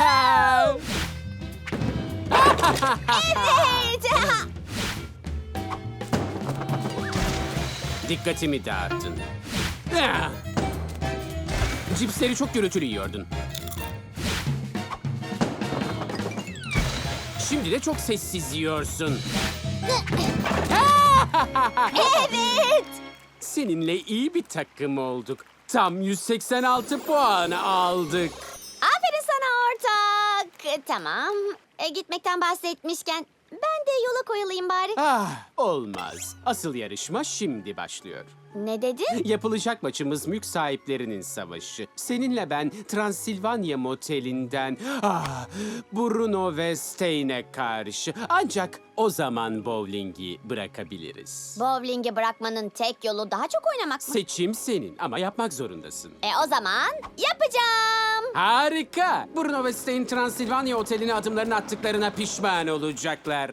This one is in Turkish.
Evet. Dikkatimi dağıttın. Ah! Cipsleri çok gürültülü yiyordun. Şimdi de çok sessiz yiyorsun. evet. Seninle iyi bir takım olduk. Tam 186 puan aldık. Ortak. Tamam. E, gitmekten bahsetmişken ben de yola koyulayım bari. Ah, olmaz. Asıl yarışma şimdi başlıyor. Ne dedin? Yapılacak maçımız mülk sahiplerinin savaşı. Seninle ben Transilvanya motelinden ah, Bruno ve Stein'e karşı. Ancak o zaman bowlingi bırakabiliriz. Bowling'i bırakmanın tek yolu daha çok oynamak mı? Seçim senin ama yapmak zorundasın. E o zaman yapacağım. Harika! Bruno ve Stein Transilvanya oteline adımlarını attıklarına pişman olacaklar.